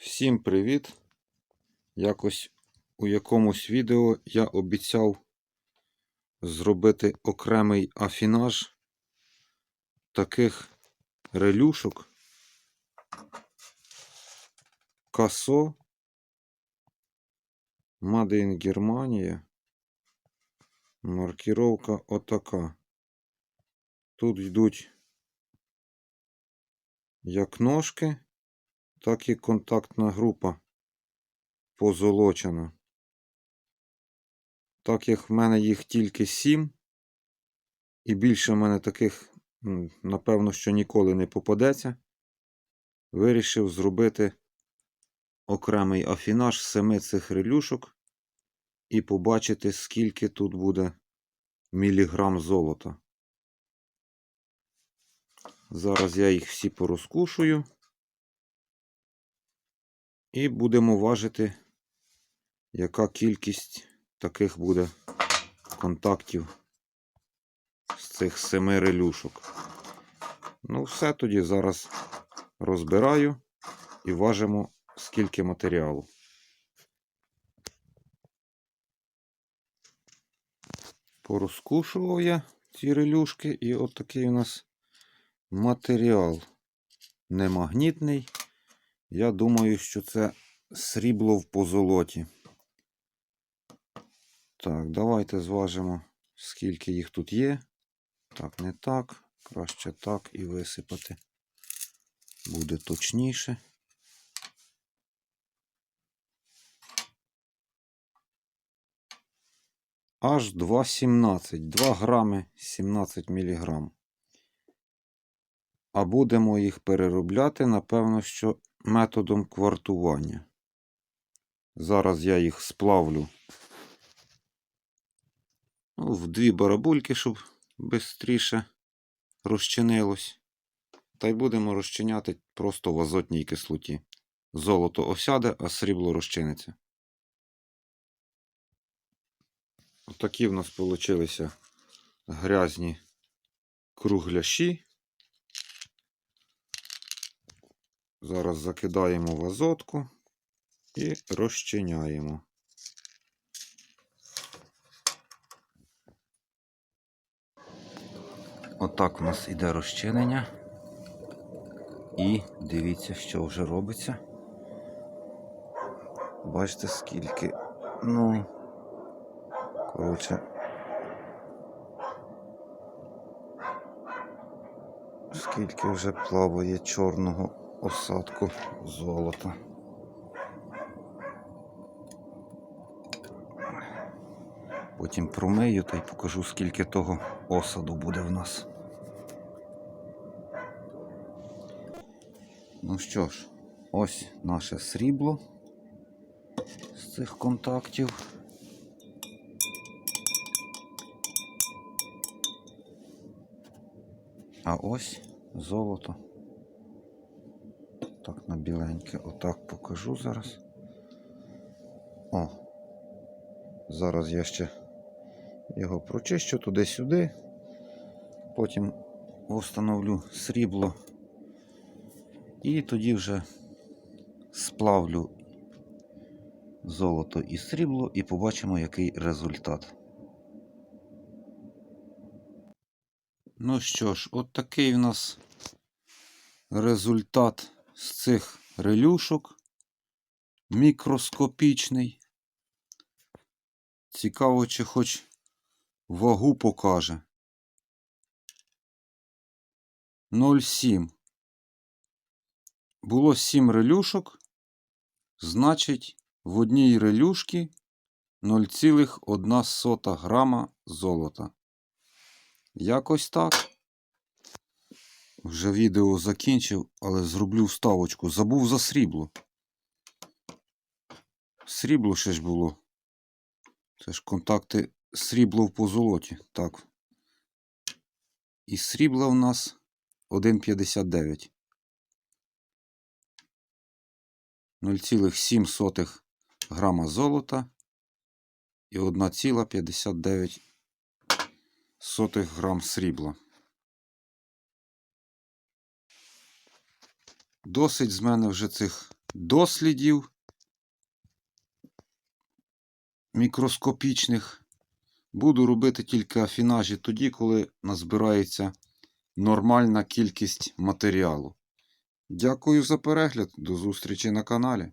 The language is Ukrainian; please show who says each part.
Speaker 1: Всім привіт! Якось у якомусь відео я обіцяв зробити окремий афінаж таких релюшок Касо Made in Германія. Маркіровка отака. Тут йдуть як ножки, так і контактна група позолочена. Так як в мене їх тільки сім, і більше в мене таких, напевно, що ніколи не попадеться, вирішив зробити окремий афінаж семи цих релюшок і побачити, скільки тут буде міліграм золота. Зараз я їх всі порозкушую. І будемо важити, яка кількість таких буде контактів з цих семи релюшок. Ну, все тоді зараз розбираю і важимо, скільки матеріалу. Порозкушував я ці релюшки, і от такий у нас матеріал немагнітний. Я думаю, що це срібло в позолоті. Так, давайте зважимо, скільки їх тут є. Так, не так. Краще так і висипати. Буде точніше. Аж 2,17. 2 грами 17 міліграм. А будемо їх переробляти, напевно, що методом квартування. Зараз я їх сплавлю в дві барабульки, щоб швидше розчинилось. Та й будемо розчиняти просто в азотній кислоті. Золото осяде, а срібло розчиниться. Отакі в нас получилися грязні кругляші. Зараз закидаємо в азотку і розчиняємо. Отак у нас іде розчинення. І дивіться, що вже робиться. Бачите, скільки. Ну, коротше. Скільки вже плаває чорного осадку золота. Потім промию та й покажу, скільки того осаду буде в нас. Ну що ж, ось наше срібло з цих контактів. А ось золото. Так, на біленьке. Отак покажу зараз. О! Зараз я ще його прочищу туди-сюди. Потім встановлю срібло. І тоді вже сплавлю золото і срібло і побачимо, який результат. Ну що ж, от такий у нас результат з цих релюшок. Мікроскопічний. Цікаво, чи хоч вагу покаже. 0,7. Було 7 релюшок. Значить, в одній релюшці 0,1 грама золота. Якось так. Вже відео закінчив, але зроблю вставочку. Забув за срібло. Срібло ще ж було. Це ж контакти срібло в позолоті. Так. І срібла в нас 1,59. 0,7 грама золота і 1,59 грам срібла. Досить з мене вже цих дослідів мікроскопічних буду робити тільки афінажі тоді, коли назбирається нормальна кількість матеріалу. Дякую за перегляд. До зустрічі на каналі.